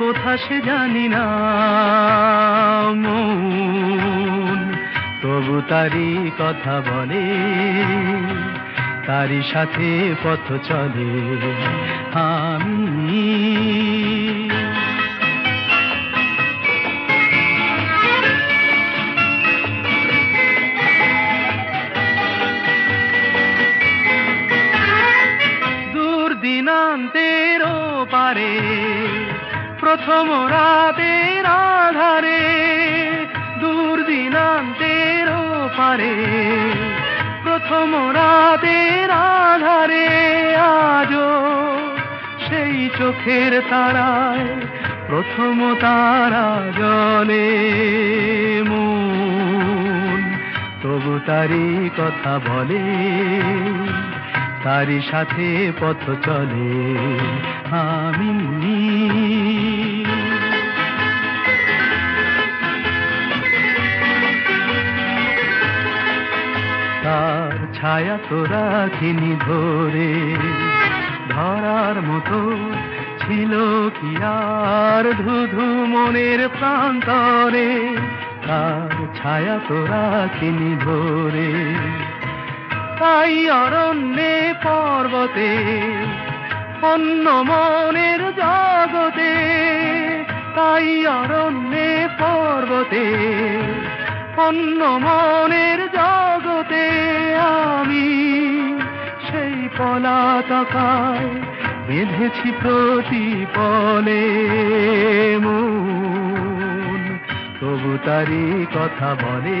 কোথা সে জানি না তবু তারি কথা বলে তারি সাথে পথ চলে আমি। দূর দিনান্তের পারে প্রথম রাতের আধারে দূর দিনান্তের পারে প্রথম রাতের আধারে আজও সেই চোখের তারায় প্রথম তারা জলে মন। তবু তারি কথা বলে তারি সাথে পথ চলে। আমি তার ছায়া তো রাখিনি ধরে। ধরার মতো ছিল কি আর ধুধু মনের প্রান্তরে। তার ছায়া তো রাখিনি ধরে। তাই অরণ্যে, পর্বতে, অন্য মনের জগতে? তাই অরণ্যে, পর্বতে, অন্য মনের জগতে আমি সেই পলা পলাতকায় বেঁধেছি প্রতিপলে মন। তবু তারি কথা বলে